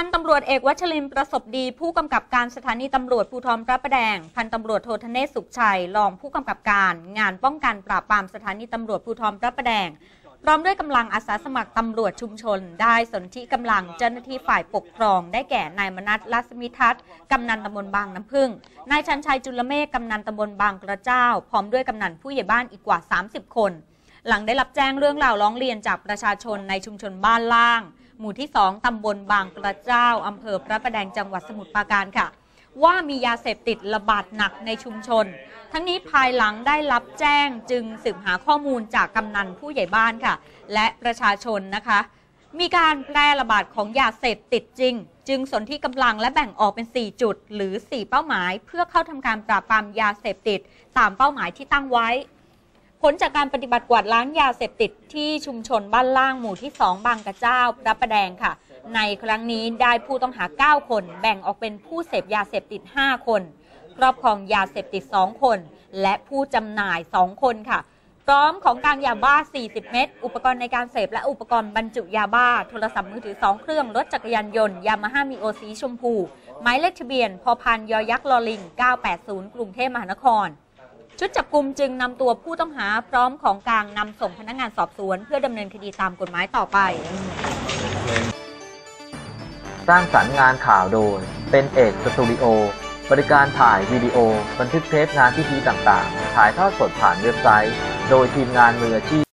พันตำรวจเอกวัชรินประสบดี ผู้กำกับการสถานีตำรวจภูธรพระประแดง พันตำรวจโทธเนศสุขชัย รองผู้กำกับการ งานป้องกันปราบปรามสถานีตำรวจภูธรพระประแดงพร้อมด้วยกำลังอาสาสมัครตำรวจชุมชน ได้สนธิกำลังเจ้าหน้าที่ฝ่ายปกครอง ได้แก่นายมนัสลัสมิทัศน์กำนันตำบลบางน้ำพึ่งนายชันชัยจุลเมฆกำนันตำบลบางกระเจ้า พร้อมด้วยกำนันผู้ใหญ่บ้านอีกกว่า 30 คน หลังได้รับแจ้งเรื่องราวร้องเรียนจากประชาชนในชุมชนบ้านล่าง หมู่ที่ 2ตำบลบางกระเจ้าอำเภอพระประแดงจังหวัดสมุทรปราการค่ะ ว่ามียาเสพติดระบาดหนักในชุมชน ทั้งนี้ภายหลังได้รับแจ้งจึงสืบหาข้อมูลจากกำนันผู้ใหญ่บ้านค่ะ และประชาชนนะคะ มีการแพร่ระบาดของยาเสพติดจริง จึงสนที่กำลังและแบ่งออกเป็น 4 จุด หรือ 4 เป้าหมาย เพื่อเข้าทำการปราบปรามยาเสพติด ตามเป้าหมายที่ตั้งไว้ ลจากการปฏิบัติกวาดล้างยาเสพติดที่ชุมชนบ้านล่างหมู่ที่ 2 บางกระเจ้าพระประแดงค่ะ ในครั้งนี้ได้ผู้ต้องหา 9 คน แบ่งออกเป็นผู้เสพยาเสพติด 5 คน ครอบครองยาเสพติด 2 คน และผู้จำหน่าย 2 คนค่ะ พร้อมของกลางยาบ้า 40 เม็ดอุปกรณ์ในการเสพและอุปกรณ์บรรจุยาบ้า โทรศัพท์มือถือ 2 เครื่อง รถจักรยานยนต์ยามาฮ่ามีโอสีชมพู หมายเลขทะเบียนพอพันยอยักษ์ลอลิง 980 กรุงเทพมหานคร ชุดจับกลุ่มจึงนำตัวผู้ต้องหาพร้อมของกลางนำส่งพนักงานสอบสวน เพื่อดำเนินคดีตามกฎหมายต่อไป สร้างสรรค์งานข่าวโดย เป็นเอกสตูดิโอ บริการถ่ายวิดีโอ บันทึกเทปงานพิธีต่างๆ ถ่ายทอดสดผ่านเว็บไซต์ โดยทีมงานมืออาชีพ